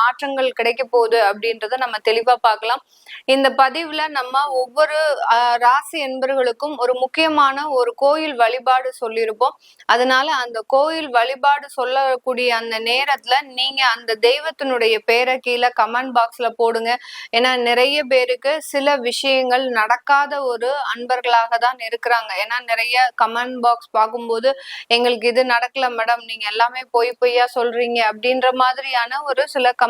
மாற்றங்கள் கிடைக்க போகுது அப்படின்றத நம்ம தெளிவா பார்க்கலாம். இந்த பதிவுல நம்ம ஒவ்வொரு ராசி என்பர்களுக்கும் ஒரு முக்கியமான ஒரு கோயில் வழிபாடு சொல்லியிருப்போம். அதனால அந்த கோயில் வழிபாடு சொல்லக்கூடிய அந்த நேரத்துல நீங்க அந்த தெய்வத்தினுடைய பேரை கீழே கமெண்ட் பாக்ஸ்ல போடுங்க. ஏன்னா நிறைய பேருக்கு சில விஷயங்கள் நடக்காத ஒரு அன்பர்களாக தான் இருக்கிறாங்க. ஏன்னா நிறைய கமெண்ட் பாக்ஸ் பார்க்கும்போது எங்களுக்கு இது நடக்கல மேடம் நீங்க எல்லாமே பொய் பொய்யா சொல்றீங்க. அப்படின்ற மாதிரியான ஒரு சில கம்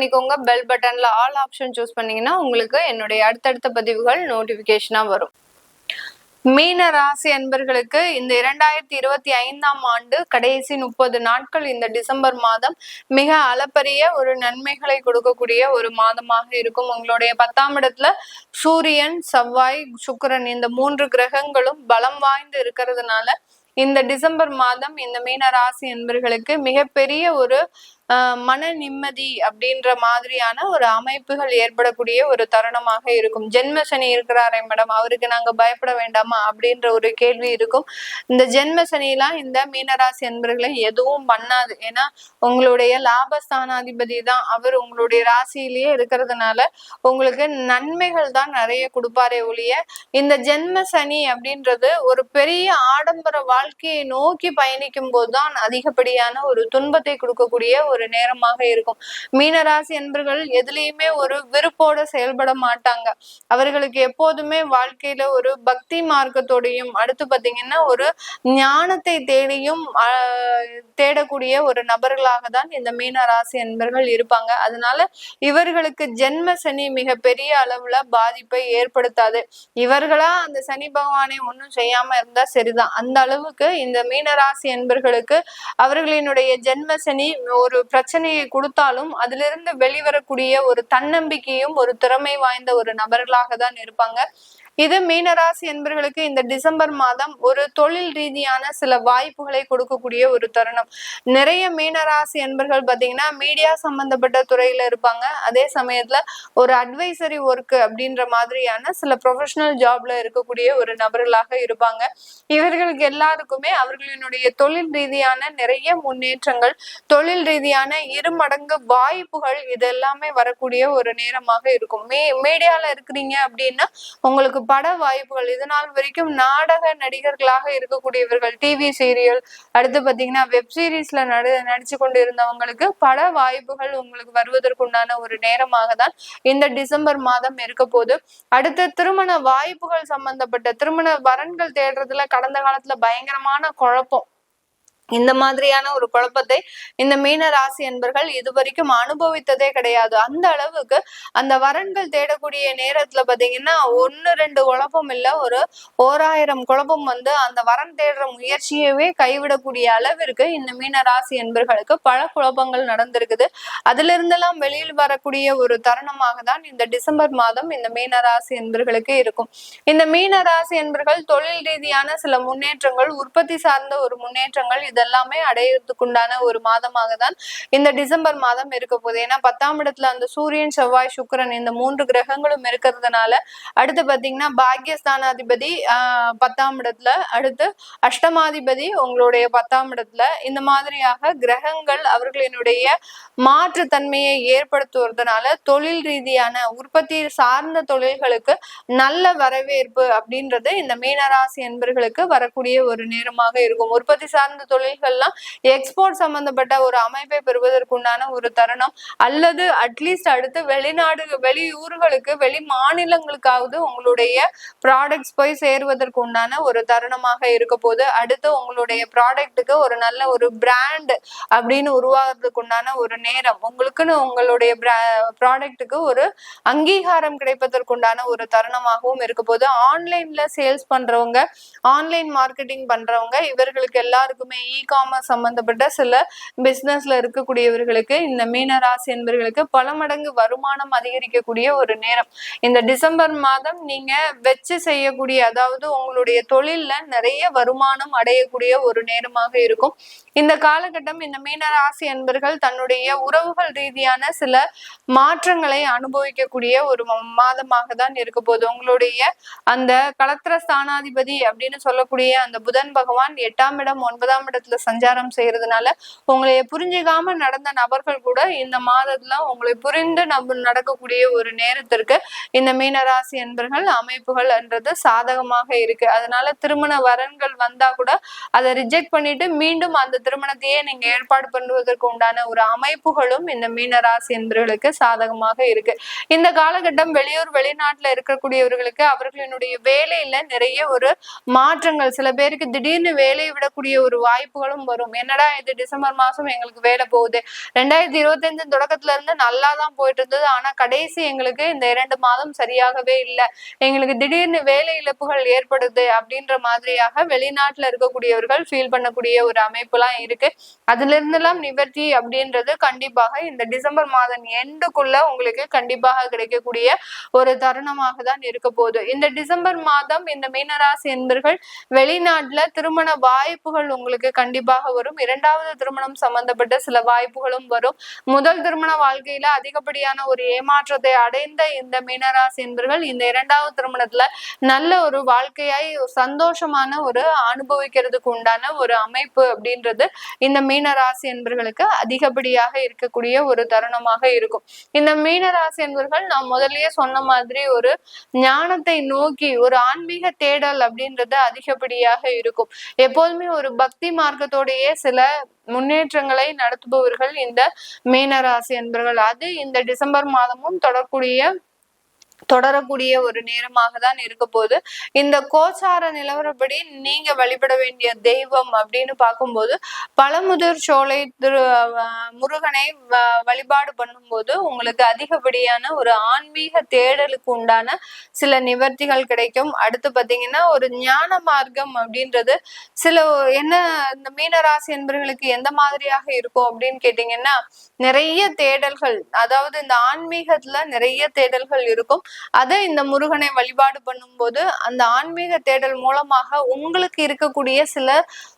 பண்ணிக்கோங்க. பெல் பட்டன்ல ஆல் ஆப்ஷன் சூஸ் பண்ணீங்கன்னா உங்களுக்கு என்னுடைய அடுத்தடுத்த பதிவுகள் நோட்டிபிகேஷனா வரும். மீன ராசி அன்பர்களுக்கு இந்த இரண்டாயிரத்தி இருபத்தி ஐந்தாம் ஆண்டு கடைசி முப்பது நாட்கள் இந்த டிசம்பர் மாதம் மிக அளப்பரிய ஒரு நன்மைகளை கொடுக்கக்கூடிய ஒரு மாதமாக இருக்கும். உங்களுடைய பத்தாம் இடத்துல சூரியன் செவ்வாய் சுக்கரன் இந்த மூன்று கிரகங்களும் பலம் வாய்ந்து இருக்கிறதுனால இந்த டிசம்பர் மாதம் இந்த மீன ராசி என்பர்களுக்கு மிகப்பெரிய ஒரு மன நிம்மதி அப்படின்ற மாதிரியான ஒரு அமைப்புகள் ஏற்படக்கூடிய ஒரு தருணமாக இருக்கும். ஜென்ம சனி இருக்கிறாரே மேடம் அவருக்கு நாங்க பயப்பட வேண்டாமா அப்படின்ற ஒரு கேள்வி இருக்கும். இந்த ஜென்மசனிலாம் இந்த மீனராசி என்பர்களை எதுவும் பண்ணாது. ஏன்னா உங்களுடைய லாபஸ்தானாதிபதி தான். அவர் உங்களுடைய ராசியிலேயே இருக்கிறதுனால உங்களுக்கு நன்மைகள் தான் நிறைய கொடுப்பாரே ஒழிய இந்த ஜென்ம சனி அப்படின்றது ஒரு பெரிய ஆடம்பர வாழ்க்கையை நோக்கி பயணிக்கும் போதுதான் அதிகப்படியான ஒரு துன்பத்தை கொடுக்கக்கூடிய ஒரு ஒரு நேரமாக இருக்கும். மீனராசி என்பர்கள் எதுலேயுமே ஒரு விருப்போட செயல்பட மாட்டாங்க. அவர்களுக்கு எப்போதுமே வாழ்க்கையில ஒரு பக்தி மார்க்கத்தோடையும் அடுத்து பாத்தீங்கன்னா ஒரு ஞானத்தை தேடியும் தேடக்கூடிய ஒரு நபர்களாக தான் இந்த மீனராசி என்பர்கள் இருப்பாங்க. அதனால இவர்களுக்கு ஜென்ம சனி மிக பெரிய அளவுல பாதிப்பை ஏற்படுத்தாது. இவர்களா அந்த சனி பகவானை ஒன்றும் செய்யாம இருந்தா சரிதான். அந்த அளவுக்கு இந்த மீனராசி என்பர்களுக்கு அவர்களினுடைய ஜென்ம சனி ஒரு பிரச்சனையை கொடுத்தாலும் அதிலிருந்து வெளிவரக்கூடிய ஒரு தன்னம்பிக்கையும் ஒரு திறமை வாய்ந்த ஒரு நபர்களாக தான் இருப்பாங்க. இது மீனராசி என்பர்களுக்கு இந்த டிசம்பர் மாதம் ஒரு தொழில் ரீதியான சில வாய்ப்புகளை கொடுக்கக்கூடிய ஒரு தருணம். நிறைய மீனராசி என்பர்கள் பாத்தீங்கன்னா மீடியா சம்பந்தப்பட்ட துறையில இருப்பாங்க. அதே சமயத்துல ஒரு அட்வைசரி ஒர்க் அப்படின்ற மாதிரியான சில ப்ரொஃபஷனல் ஜாப்ல இருக்கக்கூடிய ஒரு நபர்களாக இருப்பாங்க. இவர்களுக்கு எல்லாருக்குமே அவர்களினுடைய தொழில் ரீதியான நிறைய முன்னேற்றங்கள் தொழில் ரீதியான இரு மடங்கு வாய்ப்புகள் இது எல்லாமே வரக்கூடிய ஒரு நேரமாக இருக்கும். மீ மீடியால இருக்கிறீங்க அப்படின்னா உங்களுக்கு பட வாய்ப்புகள். இதனால் வரைக்கும் நாடக நடிகர்களாக இருக்கக்கூடியவர்கள் டிவி சீரியல் அடுத்து பாத்தீங்கன்னா வெப் சீரிஸ்ல நடி நடிச்சு கொண்டு இருந்தவங்களுக்கு பட வாய்ப்புகள் உங்களுக்கு வருவதற்குண்டான ஒரு நேரமாக தான் இந்த டிசம்பர் மாதம் இருக்க போது அடுத்து திருமண வாய்ப்புகள் சம்பந்தப்பட்ட திருமண வரன்கள் தேடுறதுல கடந்த காலத்துல பயங்கரமான குழப்பம். இந்த மாதிரியான ஒரு குழப்பத்தை இந்த மீன ராசி என்பர்கள் இதுவரைக்கும் அனுபவித்ததே கிடையாது. அந்த அளவுக்கு அந்த வரன்கள் தேடக்கூடிய நேரத்துல பாத்தீங்கன்னா ஒன்னு ரெண்டு குழப்பம் இல்ல ஒரு ஓராயிரம் குழப்பம் வந்து அந்த வரன் தேடுற முயற்சியவே கைவிடக்கூடிய அளவிற்கு இந்த மீன ராசி என்பர்களுக்கு பல குழப்பங்கள் நடந்திருக்குது. அதுல இருந்தெல்லாம் வெளியில் வரக்கூடிய ஒரு தருணமாக தான் இந்த டிசம்பர் மாதம் இந்த மீன ராசி என்பர்களுக்கு இருக்கும். இந்த மீன ராசி என்பர்கள் தொழில் ரீதியான சில முன்னேற்றங்கள் உற்பத்தி சார்ந்த ஒரு முன்னேற்றங்கள் இது இதெல்லாமே அடையிறதுக்குண்டான ஒரு மாதமாக தான் இந்த டிசம்பர் மாதம் இருக்க போகுது. ஏன்னா பத்தாம் இடத்துல அந்த சூரியன் செவ்வாய் சுக்கரன் இந்த மூன்று கிரகங்களும் இருக்கிறதுனால அடுத்து பாத்தீங்கன்னா பாக்யஸ்தானாதிபதி பத்தாம் இடத்துல அடுத்து அஷ்டமாதிபதி உங்களுடைய பத்தாம் இடத்துல. இந்த மாதிரியாக கிரகங்கள் அவர்களினுடைய மாற்றுத்தன்மையை ஏற்படுத்துவதனால தொழில் ரீதியான உற்பத்தி சார்ந்த தொழில்களுக்கு நல்ல வரவேற்பு அப்படின்றது இந்த மீனராசி என்பர்களுக்கு வரக்கூடிய ஒரு நேரமாக இருக்கும். உற்பத்தி சார்ந்த தொழில் தொழில்கள்லாம் எக்ஸ்போர்ட் சம்பந்தப்பட்ட ஒரு அமைப்பை பெறுவதற்குண்டான ஒரு தருணம். அல்லது அட்லீஸ்ட் அடுத்து வெளிநாடு வெளியூர்களுக்கு வெளி மாநிலங்களுக்காவது உங்களுடைய ப்ராடக்ட்ஸ் போய் சேருவதற்கு உண்டான ஒரு தருணமாக இருக்க போது அடுத்து உங்களுடைய ப்ராடக்ட்டுக்கு ஒரு நல்ல ஒரு பிராண்ட் அப்படின்னு உருவாகிறதுக்கு உண்டான ஒரு நேரம். உங்களுக்குன்னு உங்களுடைய ப்ராடக்ட்டுக்கு ஒரு அங்கீகாரம் கிடைப்பதற்குண்டான ஒரு தருணமாகவும் இருக்க போது ஆன்லைன்ல சேல்ஸ் பண்றவங்க ஆன்லைன் மார்க்கெட்டிங் பண்றவங்க இவர்களுக்கு எல்லாருக்குமே இ காமர்ஸ் சம்பந்தப்பட்ட சில பிசினஸ்ல இருக்கக்கூடியவர்களுக்கு இந்த மீனராசி என்பவர்களுக்கு பல மடங்கு வருமானம் அதிகரிக்கக்கூடிய ஒரு நேரம். இந்த டிசம்பர் மாதம் நீங்க வச்சு செய்யக்கூடிய அதாவது உங்களுடைய தொழில்ல நிறைய வருமானம் அடையக்கூடிய ஒரு நேரமாக இருக்கும். இந்த காலகட்டம் இந்த மீனராசி என்பர்கள் தன்னுடைய உறவுகள் ரீதியான சில மாற்றங்களை அனுபவிக்கக்கூடிய ஒரு மாதமாக தான் இருக்க போகுது. உங்களுடைய அந்த கலத்திர ஸ்தானாதிபதி அப்படின்னு சொல்லக்கூடிய அந்த புதன் பகவான் எட்டாம் இடம் ஒன்பதாம் இடத்துல இடத்துல சஞ்சாரம் செய்யறதுனால உங்களை புரிஞ்சுக்காம நடந்த நபர்கள் கூட இந்த மாதத்துல உங்களை புரிந்து நம்ம நடக்கக்கூடிய ஒரு நேரத்திற்கு இந்த மீனராசி என்பர்கள் அமைப்புகள் என்றது சாதகமாக இருக்கு. அதனால திருமண வரன்கள் வந்தா கூட அதை ரிஜெக்ட் பண்ணிட்டு மீண்டும் அந்த திருமணத்தையே நீங்க ஏற்பாடு பண்ணுவதற்கு உண்டான ஒரு அமைப்புகளும் இந்த மீனராசி என்பவர்களுக்கு சாதகமாக இருக்கு. இந்த காலகட்டம் வெளியூர் வெளிநாட்டுல இருக்கக்கூடியவர்களுக்கு அவர்களினுடைய வேலையில நிறைய ஒரு மாற்றங்கள். சில பேருக்கு திடீர்னு வேலையை விடக்கூடிய ஒரு வாய்ப்பு வாய்ப்புகளும் வரும். என்னடா இது டிசம்பர் மாசம் எங்களுக்கு வேலை போகுது. ரெண்டாயிரத்தி இருபத்தி அஞ்சு தொடக்கத்துல இருந்து நல்லா தான் போயிட்டு இருந்தது ஆனா கடைசி எங்களுக்கு இந்த இரண்டு மாதம் சரியாகவே இல்லை. எங்களுக்கு திடீர்னு வேலை இழப்புகள் ஏற்படுது அப்படின்ற மாதிரியாக வெளிநாட்டுல இருக்கக்கூடியவர்கள் ஃபீல் பண்ணக்கூடிய ஒரு அமைப்பு எல்லாம் இருக்கு. அதுல இருந்தெல்லாம் நிவர்த்தி அப்படின்றது கண்டிப்பாக இந்த டிசம்பர் மாதம் எண்டுக்குள்ள உங்களுக்கு கண்டிப்பாக கிடைக்கக்கூடிய ஒரு தருணமாக தான் இருக்க போகுது. இந்த டிசம்பர் மாதம் இந்த மீனராசி என்பர்கள் வெளிநாட்டுல திருமண வாய்ப்புகள் உங்களுக்கு கண்டிப்பாக வரும். இரண்டாவது திருமணம் சம்பந்தப்பட்ட சில வாய்ப்புகளும் வரும். முதல் திருமண வாழ்க்கையில அதிகப்படியான ஒரு ஏமாற்றத்தை அடைந்த இந்த மீனராசி என்பர்கள் இந்த இரண்டாவது திருமணத்துல நல்ல ஒரு வாழ்க்கையாய் சந்தோஷமான ஒரு அனுபவிக்கிறதுக்கு உண்டான ஒரு அமைப்பு அப்படின்றது இந்த மீனராசி என்பர்களுக்கு அதிகப்படியாக இருக்கக்கூடிய ஒரு தருணமாக இருக்கும். இந்த மீனராசி என்பர்கள் நான் முதல்லயே சொன்ன மாதிரி ஒரு ஞானத்தை நோக்கி ஒரு ஆன்மீக தேடல் அப்படின்றது அதிகப்படியாக இருக்கும். எப்போதுமே ஒரு பக்தி மார்க்கத்தோடைய சில முன்னேற்றங்களை நடத்துபவர்கள் இந்த மீனராசி என்பர்கள் அது இந்த டிசம்பர் மாதமும் தொடர்புடைய தொடரக்கூடிய ஒரு நேரமாக தான் இருக்க போது இந்த கோச்சார நிலவரப்படி நீங்க வழிபட வேண்டிய தெய்வம் அப்படின்னு பார்க்கும்போது பழமுதிர் சோலை திரு முருகனை வழிபாடு பண்ணும்போது உங்களுக்கு அதிகப்படியான ஒரு ஆன்மீக தேடலுக்கு உண்டான சில நிவர்த்திகள் கிடைக்கும். அடுத்து பாத்தீங்கன்னா ஒரு ஞான மார்க்கம் அப்படின்றது சில என்ன இந்த மீனராசி என்பவர்களுக்கு எந்த மாதிரியாக இருக்கும் அப்படின்னு கேட்டீங்கன்னா நிறைய தேடல்கள் அதாவது இந்த ஆன்மீகத்துல நிறைய தேடல்கள் இருக்கும். அதை இந்த முருகனை வழிபாடு பண்ணும்போது அந்த ஆன்மீக தேடல் மூலமாக உங்களுக்கு இருக்கக்கூடிய சில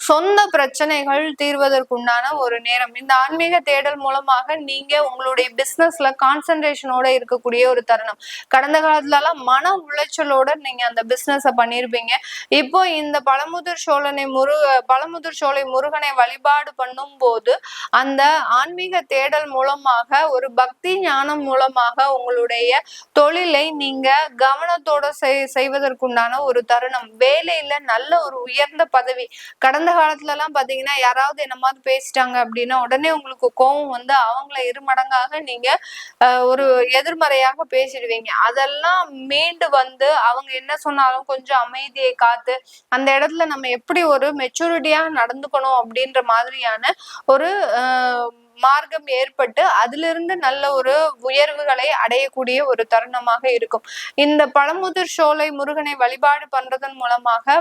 சொந்த பிரச்சனைகள் தீர்வதற்குண்டான ஒரு நேரம். இந்த ஆன்மீக தேடல் மூலமாக நீங்க உங்களுடைய பிசினஸ்ல கான்சென்ட்ரேஷனோட இருக்கக்கூடிய ஒரு தருணம். கடந்த காலத்துல எல்லாம் மன உளைச்சலோட நீங்க அந்த பிசினஸ பண்ணிருப்பீங்க. இப்போ இந்த பழமுதிர் சோழனை முரு பழமுதிர் சோலை முருகனை வழிபாடு பண்ணும் போது அந்த ஆன்மீக தேடல் மூலமாக ஒரு பக்தி ஞானம் மூலமாக உங்களுடைய தொழிலை நீங்க கவனத்தோட செய்வதற்குண்டான ஒரு தருணம். வேலையில நல்ல ஒரு உயர்ந்த பதவி கடந்த கடந்த காலத்துல எல்லாம் பாத்தீங்கன்னா யாராவது என்னமாவது பேசிட்டாங்க அப்படின்னா உடனே உங்களுக்கு கோவம் வந்து அவங்கள இருமடங்காக நீங்க ஒரு எதிர்மறையாக பேசிடுவீங்க. அதெல்லாம் மீண்டு வந்து அவங்க என்ன சொன்னாலும் கொஞ்சம் அமைதியை காத்து அந்த இடத்துல நம்ம எப்படி ஒரு மெச்சூரிட்டியா நடந்துக்கணும் அப்படின்ற மாதிரியான ஒரு மார்க்கம் ஏற்பட்டு அதிலிருந்து நல்ல ஒரு உயர்வுகளை அடையக்கூடிய ஒரு தருணமாக இருக்கும். இந்த பழமுதிர் சோலை முருகனை வழிபாடு பண்றதன் மூலமாக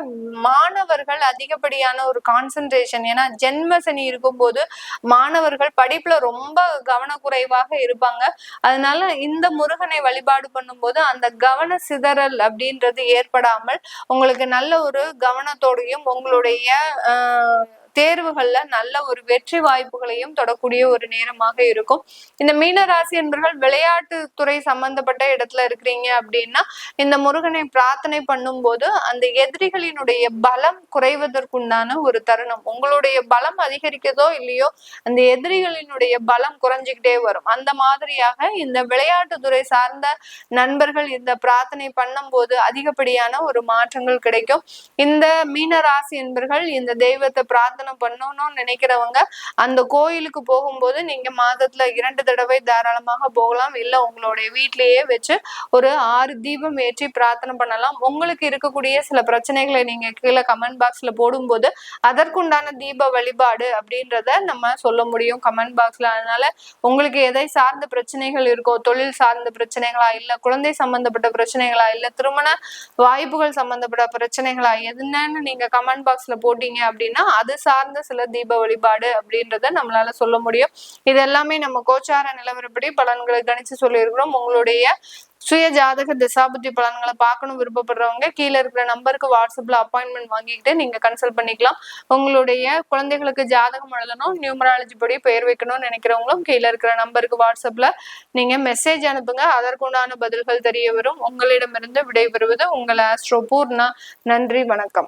மாணவர்கள் அதிகப்படியான ஒரு கான்சென்ட்ரேஷன் ஏன்னா ஜென்ம சனி இருக்கும்போது மாணவர்கள் படிப்புல ரொம்ப கவனக்குறைவாக இருப்பாங்க. அதனால இந்த முருகனை வழிபாடு பண்ணும்போது அந்த கவன சிதறல் அப்படின்றது ஏற்படாமல் உங்களுக்கு நல்ல ஒரு கவனத்தோடையும் உங்களுடைய ஆஹ் தேர்வுகள்ல நல்ல ஒரு வெற்றி வாய்ப்புகளையும் தொடக்கூடிய ஒரு நேரமாக இருக்கும். இந்த மீன ராசி என்பர்கள் விளையாட்டு துறை சம்பந்தப்பட்ட இடத்துல இருக்கிறீங்க அப்படின்னா இந்த முருகனை பிரார்த்தனை பண்ணும்போது அந்த எதிரிகளினுடைய பலம் குறைவதற்குண்டான ஒரு தருணம். உங்களுடைய பலம் அதிகரிக்கிறதோ இல்லையோ அந்த எதிரிகளினுடைய பலம் குறைஞ்சிக்கிட்டே வரும். அந்த மாதிரியாக இந்த விளையாட்டு துறை சார்ந்த நண்பர்கள் இந்த பிரார்த்தனை பண்ணும்போது அதிகப்படியான ஒரு மாற்றங்கள் கிடைக்கும். இந்த மீன ராசி என்பர்கள் இந்த தெய்வத்தை பிரார்த்தனை ஆராதனை பண்ணணும்னு நினைக்கிறவங்க அந்த கோயிலுக்கு போகும்போது நீங்க மாதத்துல இரண்டு தடவை தாராளமாக போகலாம். இல்ல உங்களுடைய வீட்லயே வச்சு ஒரு ஆறு தீபம் ஏற்றி பிரார்த்தனை பண்ணலாம். உங்களுக்கு இருக்கக்கூடிய சில பிரச்சனைகளை நீங்க கீழே கமெண்ட் பாக்ஸ்ல போடும்போது அதற்குண்டான தீப வழிபாடு அப்படின்றத நம்ம சொல்ல முடியும் கமெண்ட் பாக்ஸ்ல அதனால உங்களுக்கு எதை சார்ந்த பிரச்சனைகள் இருக்கோ தொழில் சார்ந்த பிரச்சனைகளா இல்ல குழந்தை சம்பந்தப்பட்ட பிரச்சனைகளா இல்ல திருமண வாய்ப்புகள் சம்பந்தப்பட்ட பிரச்சனைகளா எதுன்னு நீங்க கமெண்ட் பாக்ஸ்ல போட்டீங்க அப்படின்னா அது சார்ந்த சில தீப வழிபாடு அப்படின்றத நம்மளால சொல்ல முடியும். இது எல்லாமே நம்ம கோச்சார நிலவரப்படி பலன்களை கணிச்சு சொல்லியிருக்கிறோம். உங்களுடைய சுய ஜாதக திசாபுத்தி பலன்களை பார்க்கணும் விருப்பப்படுறவங்க கீழே இருக்கிற நம்பருக்கு வாட்ஸ்அப்ல அப்பாயின்மெண்ட் வாங்கிக்கிட்டு நீங்க கன்சல்ட் பண்ணிக்கலாம். உங்களுடைய குழந்தைகளுக்கு ஜாதகம் எழுதணும் நியூமராலஜி படி பெயர் வைக்கணும்னு நினைக்கிறவங்களும் கீழே இருக்கிற நம்பருக்கு வாட்ஸ்அப்ல நீங்க மெசேஜ் அனுப்புங்க. அதற்குண்டான பதில்கள் தெரிய வரும். உங்களிடமிருந்து விடைபெறுவது உங்கள் ஆஸ்ட்ரோ பூர்ணா. நன்றி வணக்கம்.